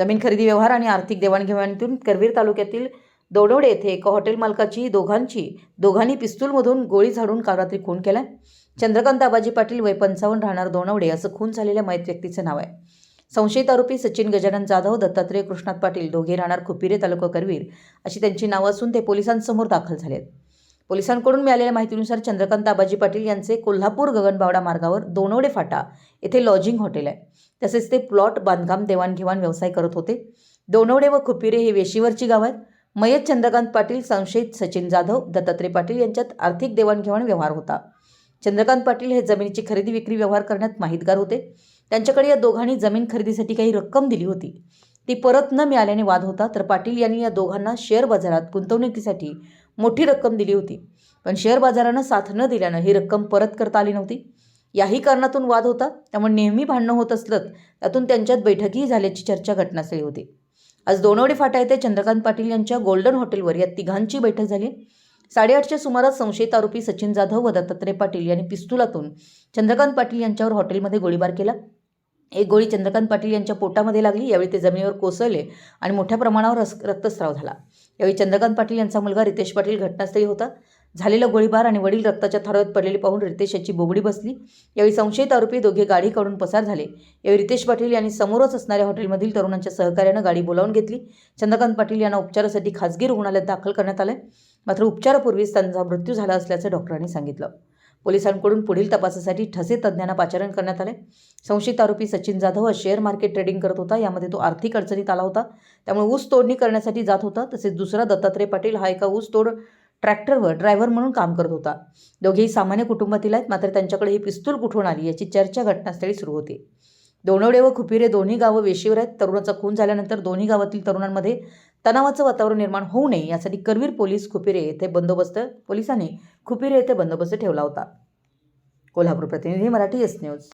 जमीन खरेदी व्यवहार आणि आर्थिक देवाणघेवाणीतून करवीर तालुक्यातील दोडवडे येथे एका हॉटेल मालकाची दोघांची दोघांनी पिस्तूलमधून गोळी झाडून काल रात्री खून केला चंद्रकांत आबाजी पाटील वय पंचावन्न राहणार दोनवडे असं खून झालेल्या मयत व्यक्तीचं नाव आहे. संशयित आरोपी सचिन गजानन जाधव दत्तात्रय कृष्णात पाटील दोघे राहणार खुपिरे तालुका करवीर अशी त्यांची नावं असून ते पोलिसांसमोर दाखल झाले आहेत पोलिसांकडून मिळालेल्या माहितीनुसार चंद्रकांत आबाजी पाटील यांचे कोल्हापूर गगनबावडा मार्गावर दोनवडे फाटा येथे लॉजिंग हॉटेल आहे. तसेच ते प्लॉट बांधकाम देवाणघेवाण व्यवसाय करत होते. दोनवडे व खुपिरे हे वेशीवरची गाव आहेत. मयत चंद्रकांत पाटील संशयित सचिन जाधव दत्तात्रय पाटील यांच्यात आर्थिक देवाणघेवाण व्यवहार होता. चंद्रकांत पाटील हे जमिनीची खरेदी विक्री व्यवहार करण्यात माहितगार होते. त्यांच्याकडे या दोघांनी जमीन खरेदीसाठी काही रक्कम दिली होती. ती परत न मिळाल्याने वाद होता. तर पाटील यांनी या दोघांना शेअर बाजारात गुंतवणुकीसाठी मोठी रक्कम दिली होती. पण शेअर बाजारानं साथ न दिल्यानं ही रक्कम परत करता आली नव्हती. याही कारणातून वाद होता. त्यामुळे नेहमी भांडणं होत असलं त्यातून त्यांच्यात बैठकीही झाल्याची चर्चा घटनास्थळी होती. आज दोनवडे फाटा येथे चंद्रकांत पाटील यांच्या गोल्डन हॉटेलवर या तिघांची बैठक झाली. साडेआठच्या सुमारास संशयित आरोपी सचिन जाधव व दत्तात्रय पाटील यांनी पिस्तुलातून चंद्रकांत पाटील यांच्यावर हॉटेलमध्ये गोळीबार केला. एक गोळी चंद्रकांत पाटील यांच्या पोटामध्ये लागली. यावेळी ते जमिनीवर कोसळले आणि मोठ्या प्रमाणावर रस रक्तस्राव झाला. यावेळी चंद्रकांत पाटील यांचा मुलगा रितेश पाटील घटनास्थळी होता. झालेला गोळीबार आणि वडील रक्ताच्या थरावत पडलेले पाहून रितेश याची बोबडी बसली. यावेळी संशयित आरोपी दोघे गाडी काढून पसार झाले. यावेळी रितेश पाटील यांनी समोरच असणाऱ्या हॉटेलमधील तरुणांच्या सहकार्यानं गाडी बोलावून घेतली. चंद्रकांत पाटील यांना उपचारासाठी खासगी रुग्णालयात दाखल करण्यात आलं मात्र उपचारापूर्वीच त्यांचा मृत्यू झाला असल्याचं डॉक्टरांनी सांगितलं. पोलिसांकडून पुढील तपासासाठी ठसे तज्ज्ञांना पाचारण करण्यात आले. संशयित आरोपी सचिन जाधव हा शेअर मार्केट ट्रेडिंग करत होता. यामध्ये तो आर्थिक अडचणीत आला होता. त्यामुळे ऊस तोडणी करण्यासाठी जात होता. तसेच दुसरा दत्तात्रय पाटील हा एका ऊस तोड ट्रॅक्टरवर ड्रायव्हर म्हणून काम करत होता. दोघेही सामान्य कुटुंबातील आहेत मात्र त्यांच्याकडे ही पिस्तूल कुठून आली याची चर्चा घटनास्थळी सुरू होती. दोनवडे व खुपिरे दोन्ही गावं वेशीवर आहेत. तरुणाचा खून झाल्यानंतर दोन्ही गावातील तरुणांमध्ये तणावाचं वातावरण निर्माण होऊ नये यासाठी करवीर पोलीस खुपिरे येथे बंदोबस्त पोलिसांनी खुपिरे येथे बंदोबस्त ठेवला होता. कोल्हापूर प्रतिनिधी मराठी एस न्यूज.